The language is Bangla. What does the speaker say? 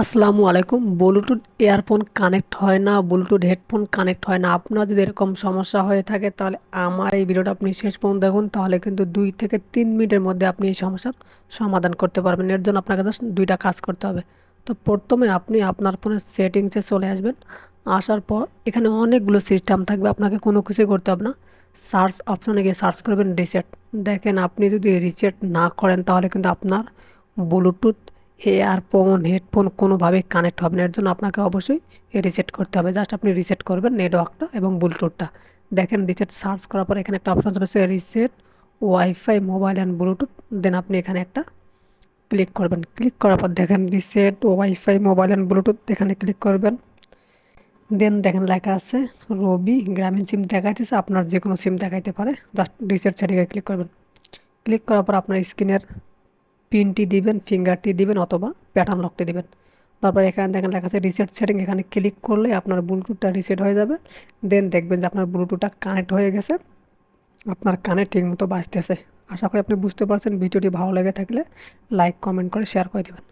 আসসালামু আলাইকুম। ব্লুটুথ ইয়ারফোন কানেক্ট হয় না ব্লুটুথ হেডফোন কানেক্ট হয় না। আপনার যদি এরকম সমস্যা হয়ে থাকে, তাহলে আমার এই ভিডিওটা আপনি শেষ পর্যন্ত দেখুন। তাহলে কিন্তু দুই থেকে তিন মিনিটের মধ্যে আপনি এই সমস্যার সমাধান করতে পারবেন। এর জন্য আপনাকে জাস্ট দুইটা কাজ করতে হবে। তো প্রথমে আপনি আপনার ফোনের সেটিংসে চলে আসবেন। আসার পর এখানে অনেকগুলো সিস্টেম থাকবে। আপনাকে কোনো কিছুই করতে হবে না। সার্চ অপশানে গিয়ে সার্চ করবেন রিসেট দেখেন, আপনি যদি রিসেট না করেন, তাহলে কিন্তু আপনার ব্লুটুথ ইয়ারফোন হেডফোন কোনোভাবেই কানেক্ট হবে না। এর জন্য আপনাকে অবশ্যই রিসেট করতে হবে। জাস্ট আপনি রিসেট করবেন নেটওয়ার্কটা এবং ব্লুটুথটা। দেখেন, রিসেট সার্চ করার পর এখানে একটা অপশান রয়েছে, reset wifi mobile and Bluetooth. Then আপনি এখানে একটা ক্লিক করবেন। ক্লিক করার পর দেখেন, reset wifi mobile and Bluetooth এখানে ক্লিক করবেন। দেন দেখেন লেখা আছে, রবি গ্রামীণ সিম দেখাইতেছে, আপনার যে কোনো সিম দেখাইতে পারে। জাস্ট রিসেট সেটিংয়ে ক্লিক করবেন। ক্লিক করার পর আপনার স্ক্রিনের পিনটি দিবেন ফিঙ্গারটি দিবেন অথবা প্যাটার্ন লকটি দিবেন। তারপর এখানে দেখেন লেখা আছে রিসেট সেটিং এখানে ক্লিক করলে আপনার ব্লুটুথটা রিসেট হয়ে যাবে। দেন দেখবেন যে আপনার ব্লুটুথটা কানেক্ট হয়ে গেছে। আপনার কানে ঠিকমতো বাঁচতেছে আশা করি আপনি বুঝতে পারছেন। ভিডিওটি ভালো লেগে থাকলে লাইক কমেন্ট করে শেয়ার করে দেবেন।